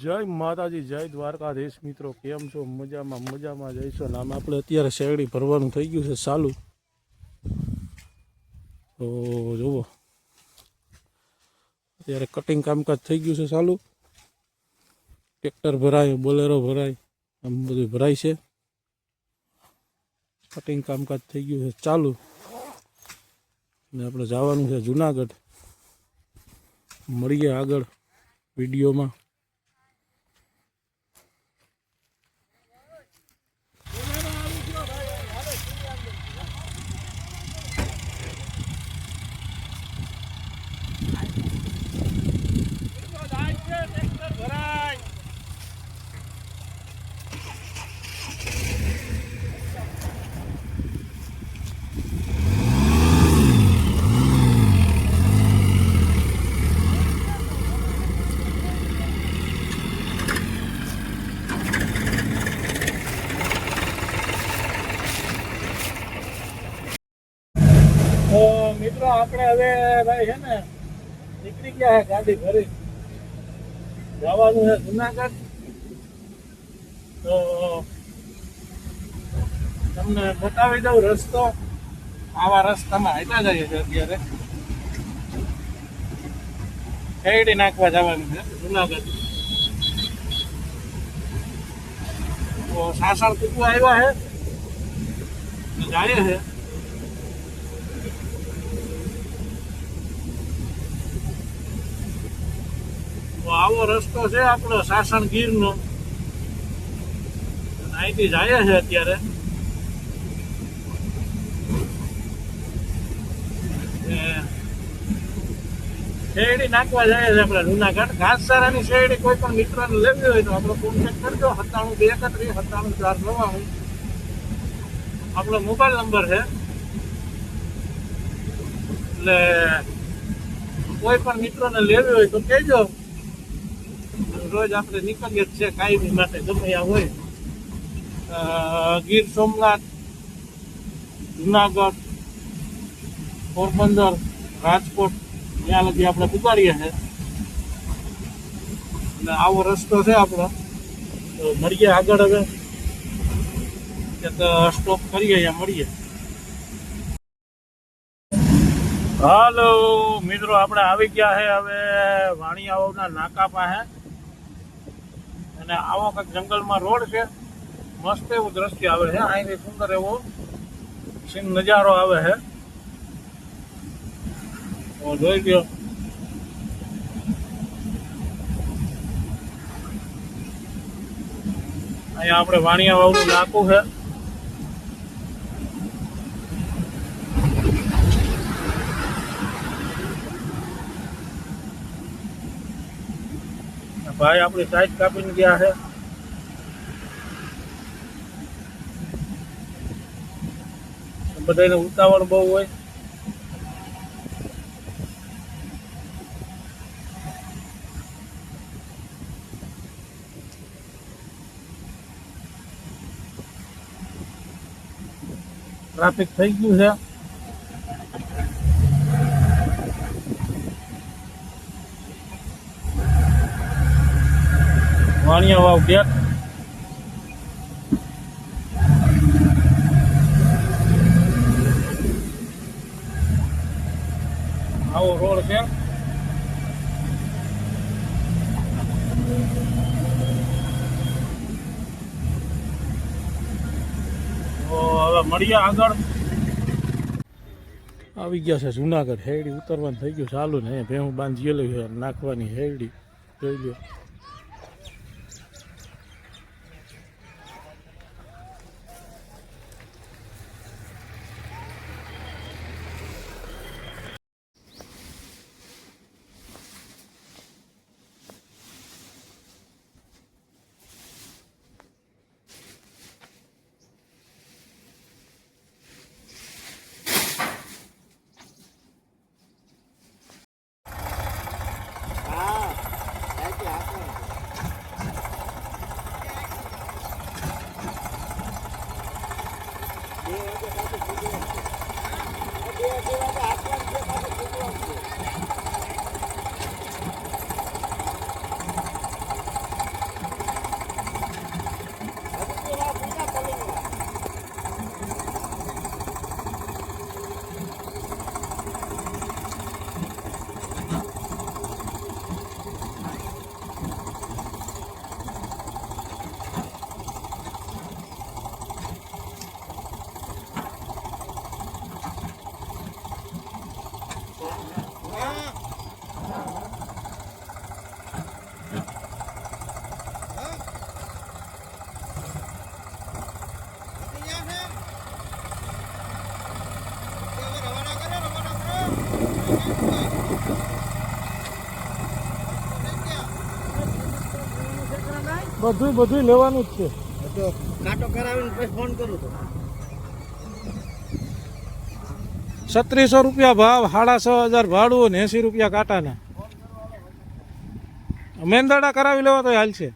જય માતાજી, જય દ્વારકાધીશ મિત્રો. કેમ છો? મજામાં મજામાં જઈશો આમ આપણે અત્યારે શેરડી ભરવાનું થઈ ગયું છે ચાલુ. તો જુઓ. અત્યારે કટિંગ કામકાજ થઈ ગયું છે ચાલુ. ટ્રેક્ટર ભરાય, બોલેરો ભરાય, આમ બધું ભરાય છે. કટિંગ કામકાજ થઈ ગયું છે ચાલુ. ને આપણે જવાનું છે જુનાગઢ. મળીએ આગળ વિડીયોમાં. મિત્રો, આપણે હવે ભાઈ છે ને, નીકળી ગયા છે ગાડી ભરી જવાનું છે જુનાગઢ. તો તમને બતાવી દઉં રસ્તો. આવા રસ્તામાં હાઈટા જઈએ છે અત્યારે. ખેડી નાખવા જવાનું છે જુનાગઢ. સાસણ કુકુ આવ્યા છે જાય છે તો આવો રસ્તો છે આપણો સાસણ ગીરનો. અહીંથી જાય છે અત્યારે. શેરડી નાખવા જાય છે આપણે જુનાગઢ. ઘાસચારાની શેરડી કોઈ પણ મિત્રને લેવી હોય તો આપણો કોન્ટેક્ટ કરજો. સત્તાણું બે એકત્રીસ, સત્તાણું ચાર નવ્વાણું. આપણો મોબાઈલ નંબર છે. એટલે કોઈ પણ મિત્રોને લેવી હોય તો કહેજો. રોજ આપણે નીકળીએ જ છે કાયમી માટે ગમે હોય. ગીર સોમનાથ, જુનાગઢ, પોરબંદર, રાજકોટ, ત્યાં લગી આપણે પુગાડીએ છીએ. અને આવો રસ્તો છે આપણો. તો મળીએ આગળ હવે. એક સ્ટોપ કરીએ, અહીંયા મળીએ. હાલો, મિત્રો, આપણે આવી ગયા છે હવે વાણિયાઓના નાકા પાસે. અને આવો કંઈક જંગલમાં રોડ છે. મસ્ત એવું દ્રશ્ય આવે છે. અહીંથી સુંદર એવો સીન નજારો આવે છે. જોઈ ગયો અહીંયા આપણે વાણિયા વાવનું નાકું છે. ભાઈ આપણી સાઈડ કાપીને ગયા છે. બધાને ઉતાવળ બહુ હોય. ટ્રાફિક થઈ ગયું છે. વાણિયા વાવ ગેટ આવો રોડ છે. મળીએ આગળ. આવી ગયા છે જુનાગઢ હેરડી, ઉતરવાનું થઈ ગયું ચાલુ ને ભેહું બાંધી છે નાખવાની હેરડી. જોઈ લ્યો. Yeah. બધું બધું લેવાનું જ છે. તો કાંટો કરાવીને પછી ફોન કરું તો. છત્રીસો રૂપિયા ભાવ સાડા છ હજાર ભાડું ને એંસી રૂપિયા કાંટાના. મેંદાડા કરાવી લેવા તો હાલ છે.